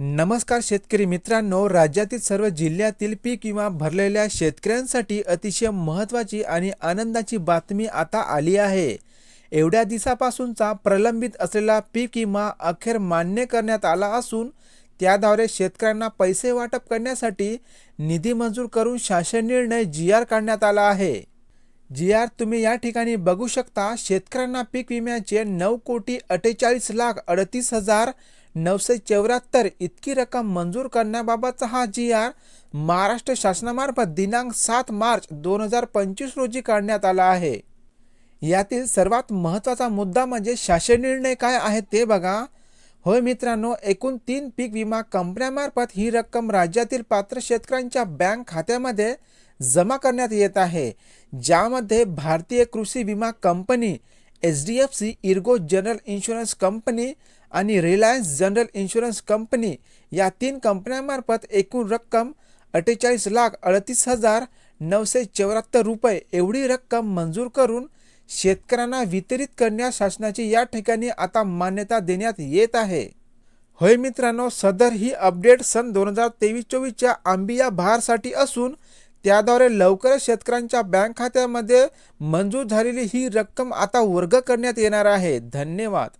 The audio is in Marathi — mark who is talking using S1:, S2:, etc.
S1: नमस्कार शेतकरी मित्रांनो राज्यातील सर्व जिल्ह्यातील पीक विमा भरलेल्या शेतकऱ्यांसाठी अतिशय महत्त्वाची आणि आनंदाची बातमी आता आली आहे. एवढ्या दिवसापासूनचा प्रलंबित असलेला पीक विमा अखेर मान्य करण्यात आला असून त्याद्वारे शेतकऱ्यांना पैसे वाटप करण्यासाठी निधी मंजूर करून शासन निर्णय जी आर काढण्यात आला आहे. जी आर तुम्ही या ठिकाणी बघू शकता शेतकऱ्यांना पीक विम्याचे नऊ कोटी अठ्ठेचाळीस लाख अडतीस हजार नऊशे चौऱ्याहत्तर इतकी रक्कम मंजूर करण्याबाबतचा हा जी आर महाराष्ट्र शासनामार्फत दिनांक सात मार्च दोन हजार पंचवीस रोजी काढण्यात आला आहे. यातील सर्वात महत्त्वाचा मुद्दा म्हणजे शासन निर्णय काय आहे ते बघा. होय मित्रांनो एकूण तीन पीक विमा कंपन्यामार्फत ही रक्कम राज्यातील पात्र शेतकऱ्यांच्या बँक खात्यामध्ये जमा करण्यात येत आहे. ज्यामध्ये भारतीय कृषी विमा company H D F C ERGO general insurance company आणि रिलायन्स जनरल इन्शुरन्स कंपनी या तीन कंपन्यांमार्फत एकूण रक्कम अठ्ठेचाळीस लाख अडतीस हजार नऊशे चौऱ्याहत्तर रुपये एवढी रक्कम मंजूर करून शेतकऱ्यांना वितरित करण्यास शासनाची या ठिकाणी आता मान्यता देण्यात येत आहे. होय मित्रांनो सदर ही अपडेट सन दोन हजार तेवीस चोवीसच्या आंबिया भारसाठी असून त्याद्वारे लवकरच शेतकऱ्यांच्या बँक खात्यामध्ये मंजूर झालेली ही रक्कम आता वर्ग करण्यात येणार आहे. धन्यवाद.